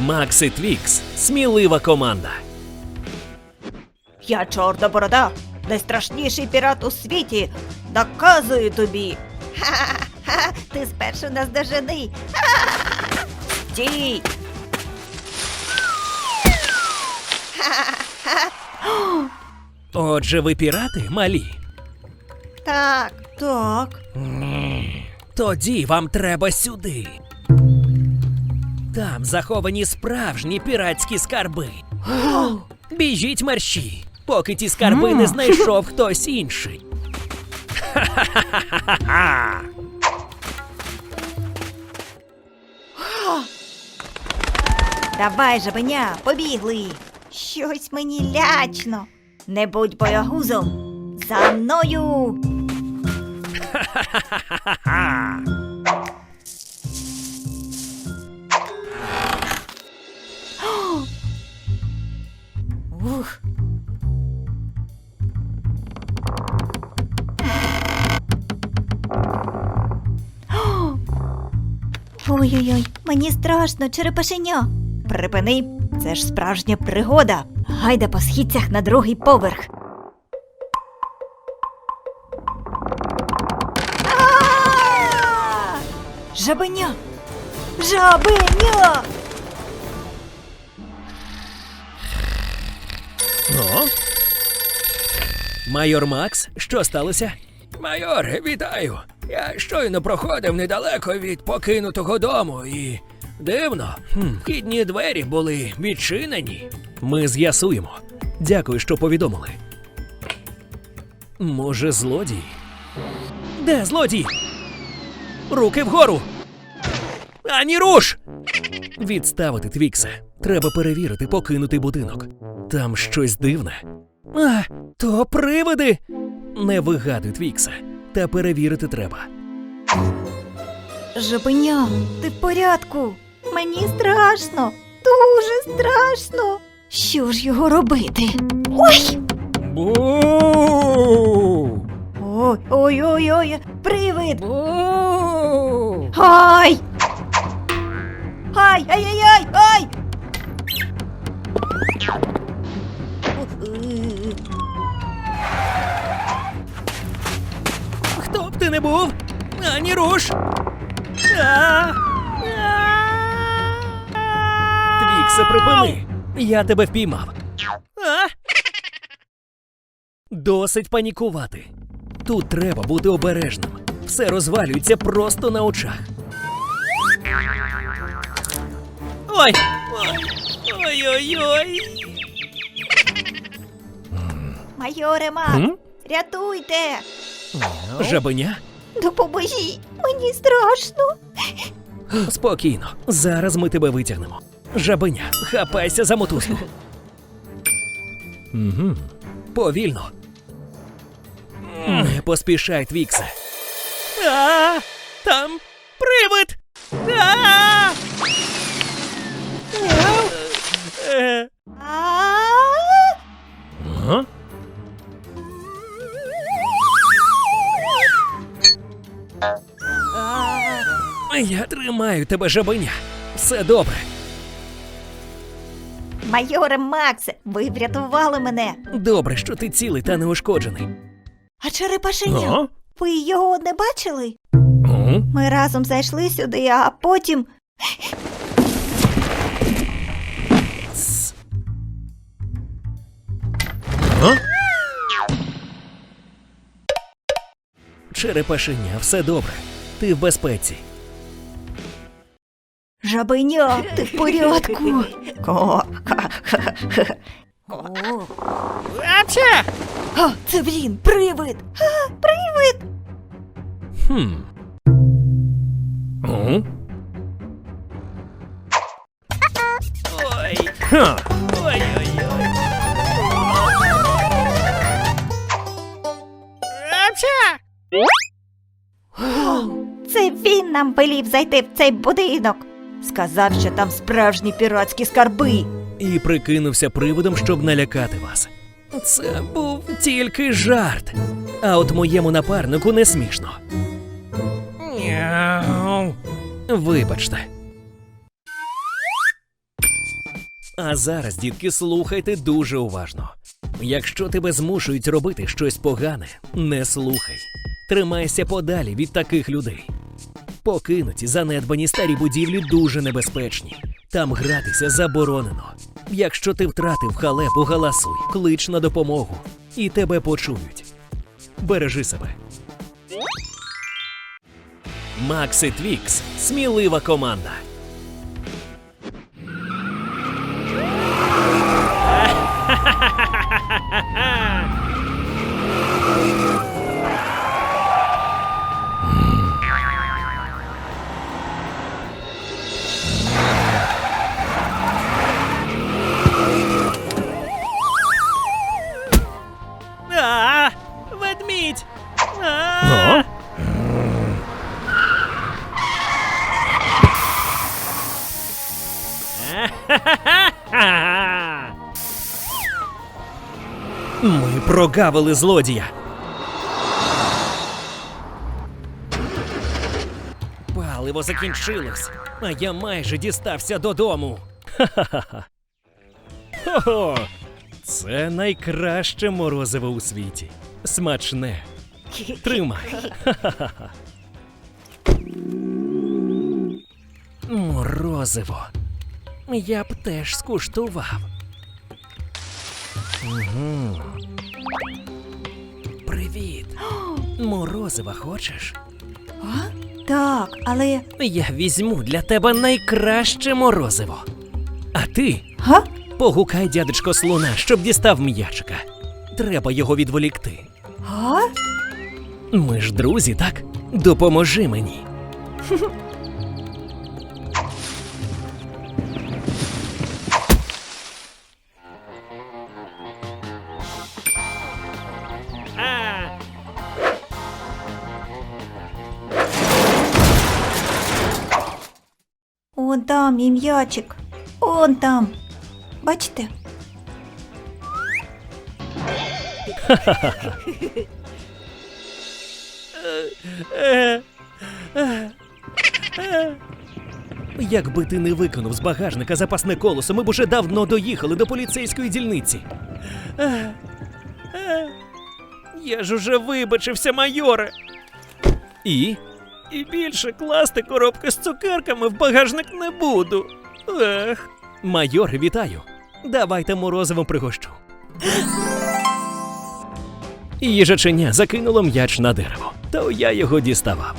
Макс і Твікс смілива команда. Я чорна борода, найстрашніший пірат у світі. Наказую тобі. Ха-ха-ха, ти спершу нас дожени. Стій. Отже, ви пірати малі. Так, так. Тоді вам треба сюди. Там заховані справжні піратські скарби. Біжіть мерщі, поки ті скарби не знайшов хтось інший. Ха-ха-ха-ха-ха! Давай, жабеня, побігли. Щось мені лячно. Не будь боягузом. За мною. Ха-ха! Ой-ой-ой, мені страшно, черепашеня. Припини, це ж справжня пригода. Гайда по східцях на другий поверх. Жабеня! Жабеня! О? Майор Макс, що сталося? Майор, вітаю. Я щойно проходив недалеко від покинутого дому і. Дивно, вхідні двері були відчинені. Ми з'ясуємо. Дякую, що повідомили. Може, злодій? Де злодій? Руки вгору! Ані руш! Відставити Твікса. Треба перевірити покинутий будинок. Там щось дивне. А, то привиди! Не вигадуй Твікса. Та перевірити треба. Жабеня, ти в порядку? Мені страшно, дуже страшно. Що ж його робити? Ой! Бу! Ой, ой, ой, ой, привид! Бу! Ай! Ай, ай, ай, ай, не був? Ані руш! Твіксе, припини! Я тебе впіймав. А? Досить панікувати. Тут треба бути обережним. Все розвалюється просто на очах. Ой! Ой-ой-ой! Майоре Макс, М? рятуйте! Жабеня? Допоможіть! Мені страшно! Спокійно, зараз ми тебе витягнемо. Жабеня, хапайся за мотузку. Угу. Повільно. Не поспішай, Твіксе. А, там привид. А! Е, А! Я тримаю тебе, жабеня. Все добре. Майоре Максе, ви врятували мене. Добре, що ти цілий та неушкоджений. А черепашеня? Ага. Ви його не бачили? Ага. Ми разом зайшли сюди, а потім. А? Черепашеня, все добре. Ти в безпеці. Жабеня, ти в порядку. О, Апча! А, це він, привид! А, привид! Хм. О? Ой. Ха. Ой-ой-ой. Апча! Це він нам велів зайти в цей будинок. Сказав, що там справжні піратські скарби. І прикинувся приводом, щоб налякати вас. Це був тільки жарт. А от моєму напарнику не смішно. Вибачте. А зараз, дітки, слухайте дуже уважно. Якщо тебе змушують робити щось погане, не слухай. Тримайся подалі від таких людей. Покинуті занедбані старі будівлі дуже небезпечні. Там гратися заборонено. Якщо ти втратив халепу, галасуй, клич на допомогу, і тебе почують. Бережи себе. Макси Твікс смілива команда. Ми прогавили злодія. Паливо закінчилось, а я майже дістався додому. Ха-ха-ха. Хо-хо! Це найкраще морозиво у світі. Смачне. Тримай. Морозиво. Я б теж скуштував. Угу. Привіт. Морозива хочеш? А? Так, але. Я візьму для тебе найкраще морозиво. А ти Га? погукай дядечко слона, щоб дістав м'ячика. Треба його відволікти. Га? Ми ж друзі, так? Допоможи мені. Он там мій м'ячик. Он там. Бачите? Якби ти не виконав з багажника запасне колесо, ми б уже давно доїхали до поліцейської дільниці. Я ж уже вибачився, майоре. І? І більше класти коробки з цукерками в багажник не буду. Ех. Майоре, вітаю. Давайте морозивом пригощу. Їжаченя закинуло м'яч на дерево, то я його діставав.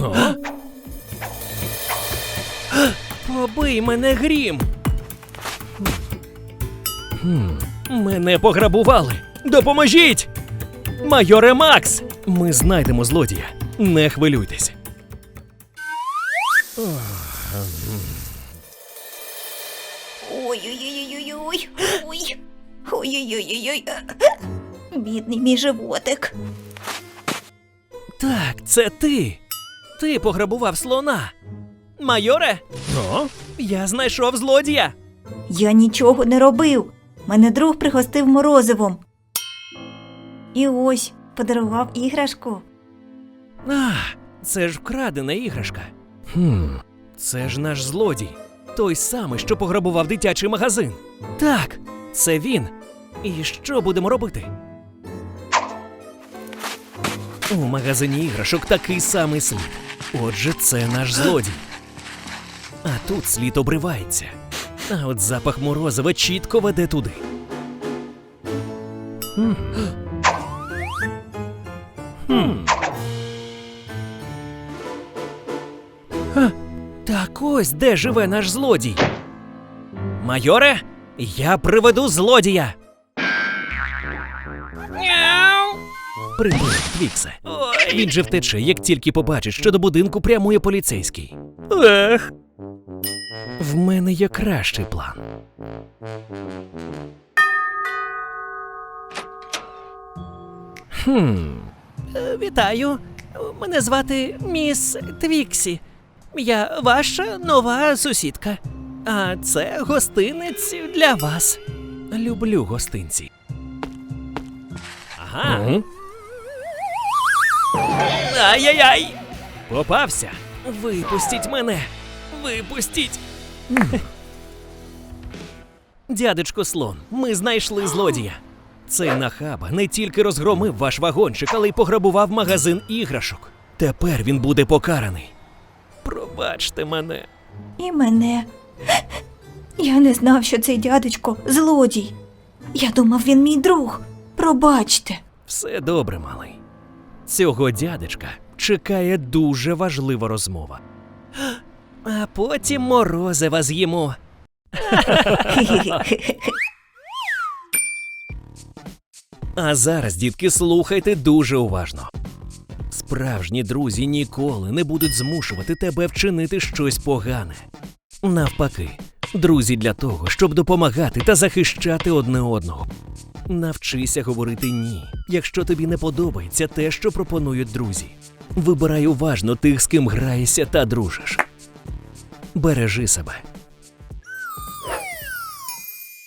О? Побий мене грім. Мене пограбували. Допоможіть! Майоре Макс! Ми знайдемо злодія. Не хвилюйтесь. Ой-ой-ой-ой-ой. Ой. Ой-ой-ой-ой. Бідний мій животик. Так, це ти. Ти пограбував слона. Майоре? О? Я знайшов злодія. Я нічого не робив. Мене друг пригостив морозивом. І ось подарував іграшку. А, це ж вкрадена іграшка. Хм, це ж наш злодій. Той самий, що пограбував дитячий магазин. Так, це він. І що будемо робити? У магазині іграшок такий самий слід. Отже, це наш злодій. А тут слід обривається. А от запах морозива чітко веде туди. Ось де живе наш злодій. Майоре, я приведу злодія. Прибив Твіксе. Він же втече, як тільки побачить, що до будинку прямує поліцейський. Ех. В мене є кращий план. Хм. Е, Вітаю. Мене звати міс Твіксі. Я ваша нова сусідка. А це гостинець для вас. Люблю гостинці. Ага. Ай-яй-яй! Попався. Випустіть мене. Випустіть. Дядечко слон, ми знайшли злодія. Цей нахаба не тільки розгромив ваш вагончик, але й пограбував магазин іграшок. Тепер він буде покараний. Пробачте мене. І мене. Я не знав, що цей дядечко злодій. Я думав, він мій друг. Пробачте. Все добре, малий. Цього дядечка чекає дуже важлива розмова. А потім морозива з'їмо. А зараз, дітки, слухайте дуже уважно. Справжні друзі ніколи не будуть змушувати тебе вчинити щось погане. Навпаки, друзі для того, щоб допомагати та захищати одне одного. Навчися говорити ні, якщо тобі не подобається те, що пропонують друзі. Вибирай уважно тих, з ким граєшся та дружиш. Бережи себе